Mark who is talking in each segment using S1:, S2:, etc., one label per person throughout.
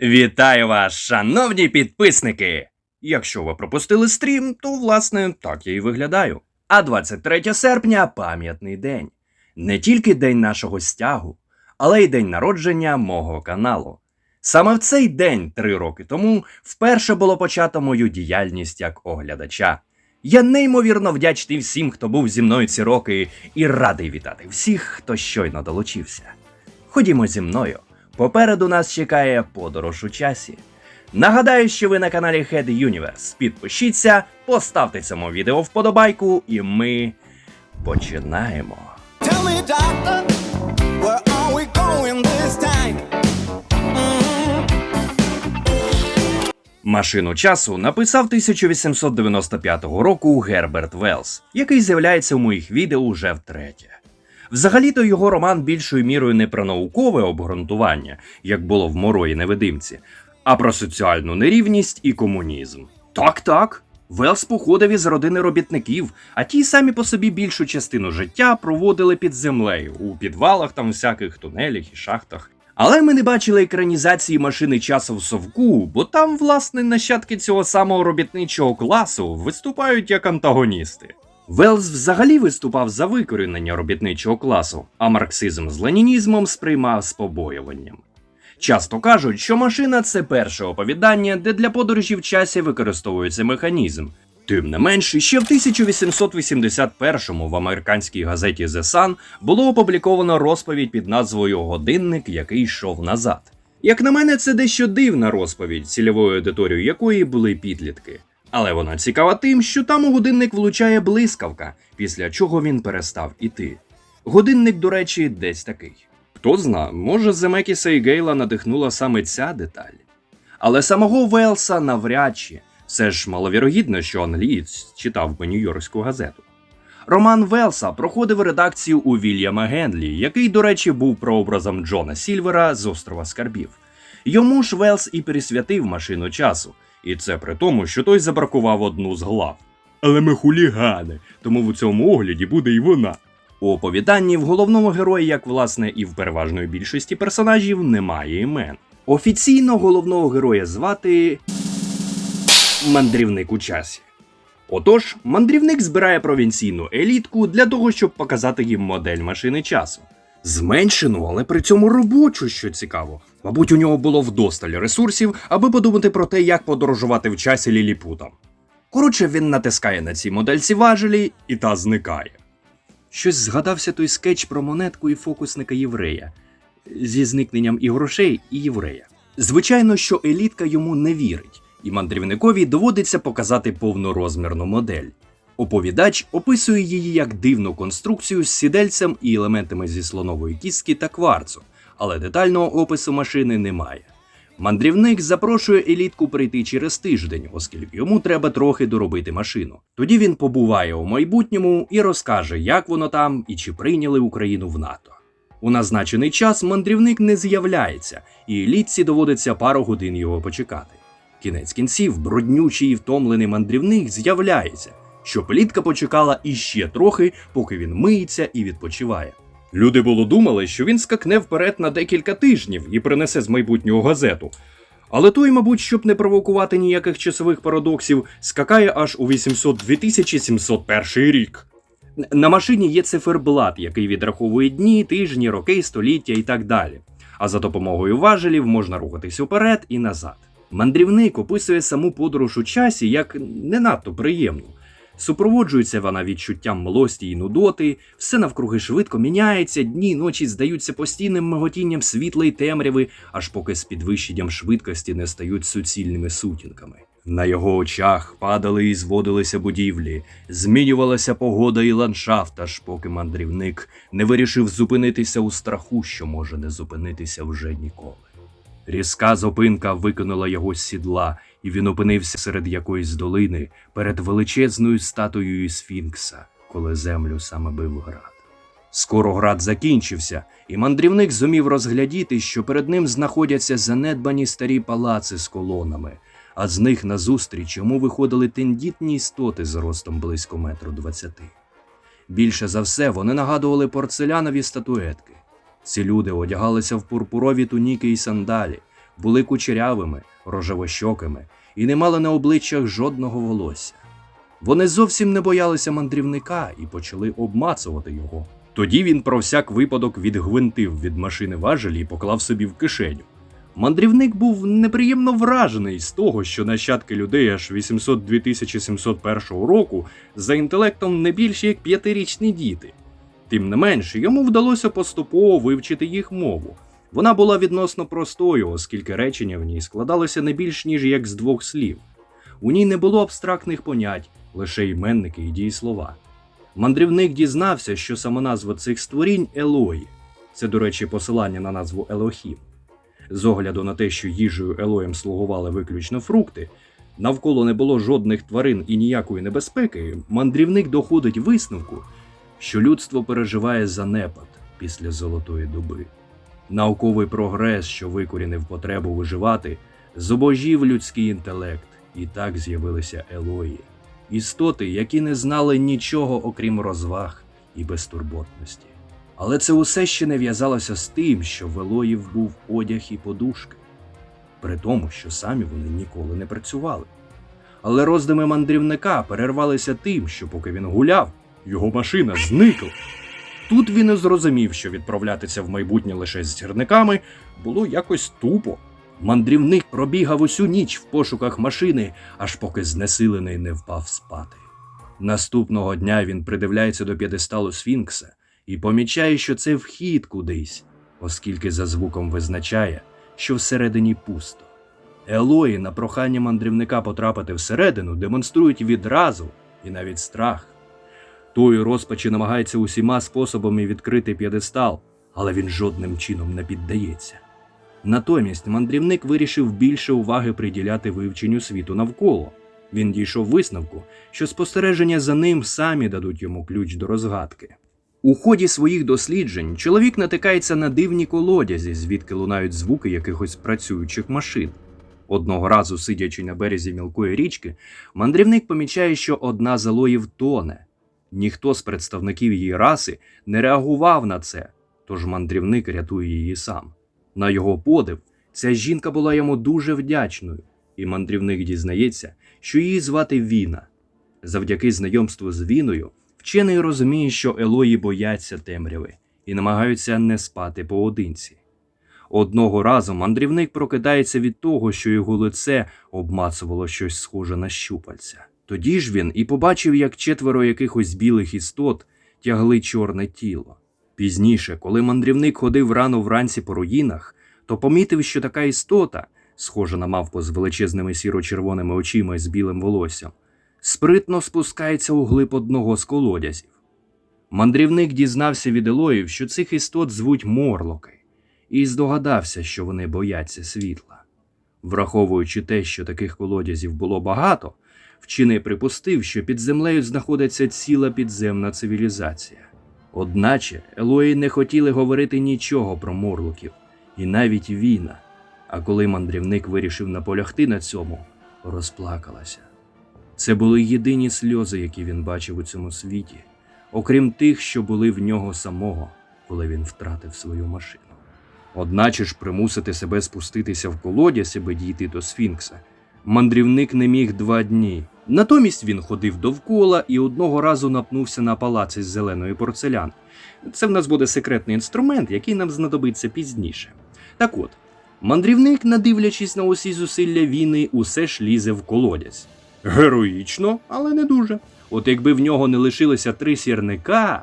S1: Вітаю вас, шановні підписники! Якщо ви пропустили стрім, то власне так я і виглядаю. А 23 серпня пам'ятний день. Не тільки день нашого стягу, але й день народження мого каналу. Саме в цей день, три роки тому, вперше було почато мою діяльність як оглядача. Я неймовірно вдячний всім, хто був зі мною ці роки, і радий вітати всіх, хто щойно долучився. Ходімо зі мною. Попереду нас чекає подорож у часі. Нагадаю, що ви на каналі Head Universe. Підпишіться, поставте цьому відео вподобайку, і ми починаємо.
S2: Tell me, doctor, where are we going this time?
S1: Машину часу написав 1895 року Герберт Велс, який з'являється у моїх відео уже втретє. Взагалі-то його роман більшою мірою не про наукове обґрунтування, як було в Морої невидимці, а про соціальну нерівність і комунізм. Так, так. Велс походив із родини робітників, а ті самі по собі більшу частину життя проводили під землею, у підвалах там всяких тунелях і шахтах. Але ми не бачили екранізації машини часу в совку, бо там, власне, нащадки цього самого робітничого класу виступають як антагоністи. Велс взагалі виступав за викорінення робітничого класу, а марксизм з ленінізмом сприймав з побоюванням. Часто кажуть, що машина це перше оповідання, де для подорожі в часі використовується механізм. Тим не менш, ще в 1881-му в американській газеті The Sun було опубліковано розповідь під назвою Годинник, який йшов назад. Як на мене, це дещо дивна розповідь, цільовою аудиторією якої були підлітки. Але вона цікава тим, що там у годинник влучає блискавка, після чого він перестав іти. Годинник, до речі, десь такий. Хто зна, може Земекіса і Гейла надихнула саме ця деталь. Але самого Велса навряд чи. Все ж маловірогідно, що англієць читав би Нью-Йоркську газету. Роман Велса проходив редакцію у Вільяма Генлі, який, до речі, був прообразом Джона Сільвера з острова Скарбів. Йому ж Велс і присвятив машину часу, і це при тому, що той забракував одну з глав. Але ми хулігани, тому в цьому огляді буде і вона. У оповіданні в головному герої, як власне і в переважної більшості персонажів, немає імен. Офіційно головного героя звати мандрівник у часі. Отож, мандрівник збирає провінційну елітку для того, щоб показати їм модель машини часу. Зменшену, але при цьому робочу, що цікаво. Мабуть, у нього було вдосталь ресурсів, аби подумати про те, як подорожувати в часі ліліпутам. Коротше, він натискає на цій модельці важелі, і та зникає. Щось згадався той скетч про монетку і фокусника єврея зі зникненням і грошей, і єврея. Звичайно, що елітка йому не вірить, і мандрівникові доводиться показати повнорозмірну модель. Оповідач описує її як дивну конструкцію з сідельцем і елементами зі слонової кістки та кварцу, але детального опису машини немає. Мандрівник запрошує елітку прийти через тиждень, оскільки йому треба трохи доробити машину. Тоді він побуває у майбутньому і розкаже, як воно там і чи прийняли Україну в НАТО. У назначений час мандрівник не з'являється, і елітці доводиться пару годин його почекати. Кінець кінців, бруднючий і втомлений мандрівник з'являється, щоб елітка почекала іще трохи, поки він миється і відпочиває. Люди було думали, що він скакне вперед на декілька тижнів і принесе з майбутнього газету. Але той, мабуть, щоб не провокувати ніяких часових парадоксів, скакає аж у 800 2701 рік. На машині є циферблат, який відраховує дні, тижні, роки, століття і так далі. А за допомогою важелів можна рухатись уперед і назад. Мандрівник описує саму подорож у часі як не надто приємну. Супроводжується вона відчуттям млості і нудоти, все навкруги швидко міняється, дні й ночі здаються постійним миготінням світла й темряви, аж поки з підвищенням швидкості не стають суцільними сутінками. На його очах падали і зводилися будівлі, змінювалася погода і ландшафт, аж поки мандрівник не вирішив зупинитися у страху, що може не зупинитися вже ніколи. Різка зупинка викинула його з сідла, і він опинився серед якоїсь долини перед величезною статуєю Сфінкса, коли землю саме бив град. Скоро град закінчився, і мандрівник зумів розглядіти, що перед ним знаходяться занедбані старі палаци з колонами, а з них назустріч йому виходили тендітні істоти з ростом близько метру двадцяти. Більше за все вони нагадували порцелянові статуетки. Ці люди одягалися в пурпурові туніки і сандалі, були кучерявими, рожевощокими і не мали на обличчях жодного волосся. Вони зовсім не боялися мандрівника і почали обмацувати його. Тоді він про всяк випадок відгвинтив від машини важелі і поклав собі в кишеню. Мандрівник був неприємно вражений з того, що нащадки людей аж 802 701 року за інтелектом не більше як п'ятирічні діти. Тим не менш, йому вдалося поступово вивчити їх мову. Вона була відносно простою, оскільки речення в ній складалося не більш ніж як з двох слів. У ній не було абстрактних понять, лише іменники і дієслова. Мандрівник дізнався, що сама назва цих створінь Елої. Це, до речі, посилання на назву Елохім. З огляду на те, що їжею Елоєм слугували виключно фрукти, навколо не було жодних тварин і ніякої небезпеки, мандрівник доходить висновку, що людство переживає занепад після золотої доби. Науковий прогрес, що викорінив потребу виживати, зубожів людський інтелект, і так з'явилися Елої, істоти, які не знали нічого окрім розваг і безтурботності. Але це усе ще не в'язалося з тим, що в Елоїв був одяг і подушки, при тому, що самі вони ніколи не працювали. Але роздуми мандрівника перервалися тим, що поки він гуляв, його машина зникла. Тут він і зрозумів, що відправлятися в майбутнє лише з сірниками було якось тупо. Мандрівник пробігав усю ніч в пошуках машини, аж поки знесилений не впав спати. Наступного дня він придивляється до п'єдесталу Сфінкса і помічає, що це вхід кудись, оскільки за звуком визначає, що всередині пусто. Елої на прохання мандрівника потрапити всередину демонструють відразу і навіть страх. Той розпачі намагається усіма способами відкрити п'єдестал, але він жодним чином не піддається. Натомість мандрівник вирішив більше уваги приділяти вивченню світу навколо. Він дійшов висновку, що спостереження за ним самі дадуть йому ключ до розгадки. У ході своїх досліджень чоловік натикається на дивні колодязі, звідки лунають звуки якихось працюючих машин. Одного разу, сидячи на березі мілкої річки, мандрівник помічає, що одна з алоїв тоне. Ніхто з представників її раси не реагував на це, тож мандрівник рятує її сам. На його подив, ця жінка була йому дуже вдячною, і мандрівник дізнається, що її звати Віна. Завдяки знайомству з Віною, вчений розуміє, що Елої бояться темряви і намагаються не спати поодинці. Одного разу мандрівник прокидається від того, що його лице обмацувало щось схоже на щупальця. Тоді ж він і побачив, як четверо якихось білих істот тягли чорне тіло. Пізніше, коли мандрівник ходив рано вранці по руїнах, то помітив, що така істота, схожа на мавпу з величезними сіро-червоними очима і з білим волоссям, спритно спускається у глиб одного з колодязів. Мандрівник дізнався від Елоїв, що цих істот звуть морлоки, і здогадався, що вони бояться світла. Враховуючи те, що таких колодязів було багато, вчений припустив, що під землею знаходиться ціла підземна цивілізація. Одначе Елої не хотіли говорити нічого про морлоків, і навіть війна. А коли мандрівник вирішив наполягти на цьому, розплакалася. Це були єдині сльози, які він бачив у цьому світі, окрім тих, що були в нього самого, коли він втратив свою машину. Одначе ж примусити себе спуститися в колодязь, аби дійти до Сфінкса, мандрівник не міг два дні. Натомість він ходив довкола і одного разу напнувся на палац із зеленої порцеляни. Це в нас буде секретний інструмент, який нам знадобиться пізніше. Так от, мандрівник, надивлячись на усі зусилля війни, усе ж лізе в колодязь. Героїчно, але не дуже. От якби в нього не лишилося три сірника.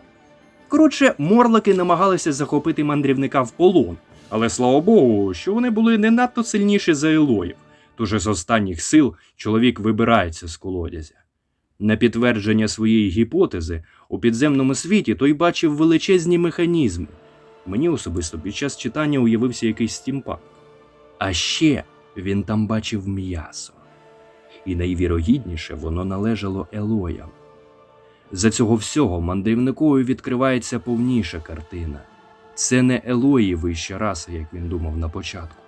S1: Коротше, морлоки намагалися захопити мандрівника в полон, але слава Богу, що вони були не надто сильніші за Елоїв. Тож з останніх сил чоловік вибирається з колодязя. На підтвердження своєї гіпотези у підземному світі той бачив величезні механізми. Мені особисто під час читання уявився якийсь стімпанк. А ще він там бачив м'ясо. І найвірогідніше воно належало Елоям. За цього всього мандрівникові відкривається повніша картина. Це не Елої вища раса, як він думав на початку,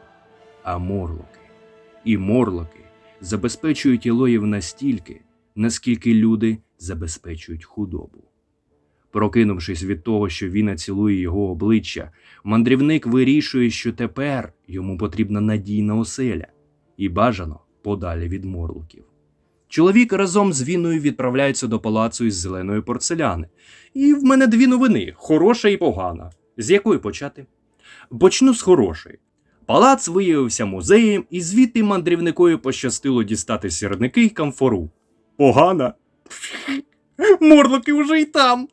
S1: а морлоки. І морлоки забезпечують Елоїв настільки, наскільки люди забезпечують худобу. Прокинувшись від того, що Віна цілує його обличчя, мандрівник вирішує, що тепер йому потрібна надійна оселя і бажано подалі від морлоків. Чоловік разом з Віною відправляється до палацу із зеленої порцеляни. І в мене дві новини: хороша і погана. З якої почати? Почну з хорошої. Палац виявився музеєм, і звідти мандрівникові пощастило дістати сірники й камфору. Погана. Морлоки вже й там.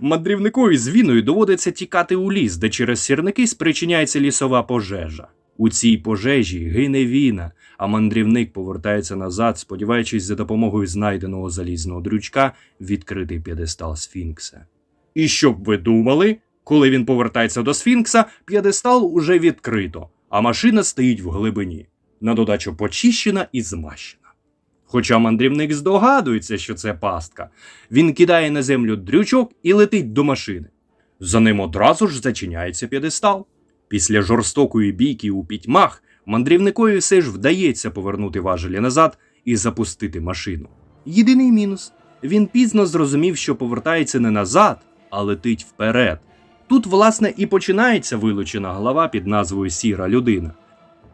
S1: Мандрівникові з віною доводиться тікати у ліс, де через сірники спричиняється лісова пожежа. У цій пожежі гине віна, а мандрівник повертається назад, сподіваючись за допомогою знайденого залізного дрючка відкрити п'єдестал Сфінкса. І щоб ви думали, коли він повертається до Сфінкса, п'єдестал уже відкрито, а машина стоїть в глибині, на додачу почищена і змащена. Хоча мандрівник здогадується, що це пастка, він кидає на землю дрючок і летить до машини. За ним одразу ж зачиняється п'єдестал. Після жорстокої бійки у пітьмах мандрівникові все ж вдається повернути важелі назад і запустити машину. Єдиний мінус він пізно зрозумів, що повертається не назад, а летить вперед. Тут, власне, і починається вилучена глава під назвою Сіра людина.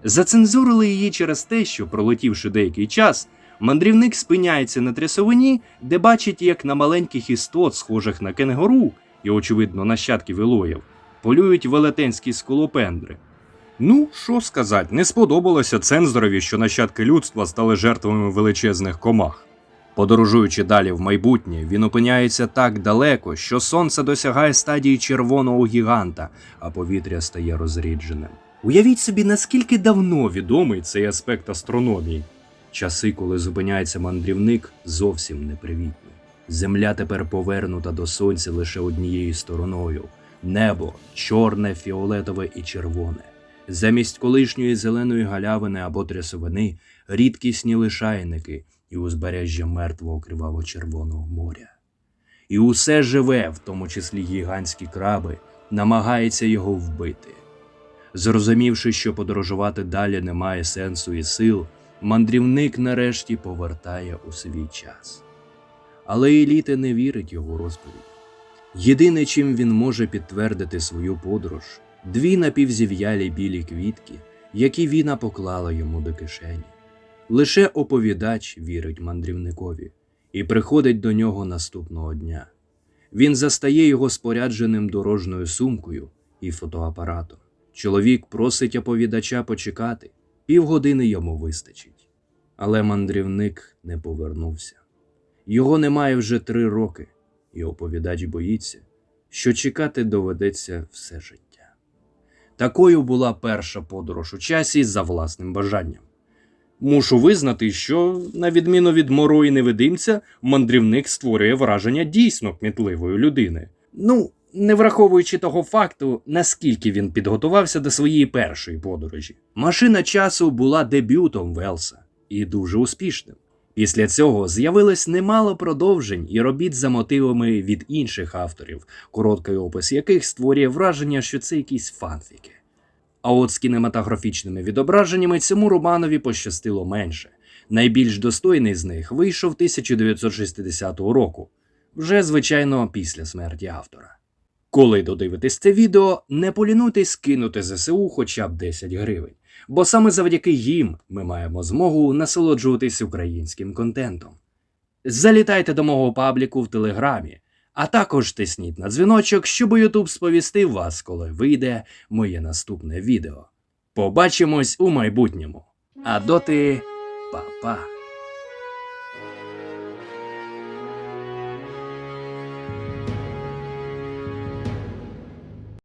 S1: Зацензурили її через те, що, пролетівши деякий час, мандрівник спиняється на трясовині, де бачить, як на маленьких істот, схожих на кенгуру, і, очевидно, нащадків Ілоїв, полюють велетенські сколопендри. Ну, що сказати, не сподобалося цензорові, що нащадки людства стали жертвами величезних комах. Подорожуючи далі в майбутнє, він опиняється так далеко, що сонце досягає стадії червоного гіганта, а повітря стає розрідженим. Уявіть собі, наскільки давно відомий цей аспект астрономії. Часи, коли зупиняється мандрівник, зовсім непривітні. Земля тепер повернута до сонця лише однією стороною. Небо чорне, фіолетове і червоне. Замість колишньої зеленої галявини або трясовини рідкісні лишайники і узбережжя мертвого криваво-червоного моря. І усе живе, в тому числі гігантські краби, намагається його вбити. Зрозумівши, що подорожувати далі немає сенсу і сил, мандрівник нарешті повертає у свій час. Але еліта не вірить його розповідь. Єдине, чим він може підтвердити свою подорож, дві напівзів'ялі білі квітки, які Віна поклала йому до кишені. Лише оповідач вірить мандрівникові і приходить до нього наступного дня. Він застає його спорядженим дорожньою сумкою і фотоапаратом. Чоловік просить оповідача почекати, півгодини йому вистачить. Але мандрівник не повернувся. Його немає вже три роки, і оповідач боїться, що чекати доведеться все життя. Такою була перша подорож у часі за власним бажанням. Мушу визнати, що, на відміну від моро і невидимця, мандрівник створює враження дійсно кмітливої людини. Ну, не враховуючи того факту, наскільки він підготувався до своєї першої подорожі. Машина часу була дебютом Велса і дуже успішним. Після цього з'явилось немало продовжень і робіт за мотивами від інших авторів, короткий опис яких створює враження, що це якісь фанфіки. А от з кінематографічними відображеннями цьому романові пощастило менше. Найбільш достойний з них вийшов 1960 року, вже звичайно після смерті автора. Коли додивитесь це відео, не полінуйтесь скинути ЗСУ хоча б 10 гривень, бо саме завдяки їм ми маємо змогу насолоджуватись українським контентом. Залітайте до мого пабліку в Телеграмі, а також тисніть на дзвіночок, щоб Ютуб сповістив вас, коли вийде моє наступне відео. Побачимось у майбутньому. А доти, па-па.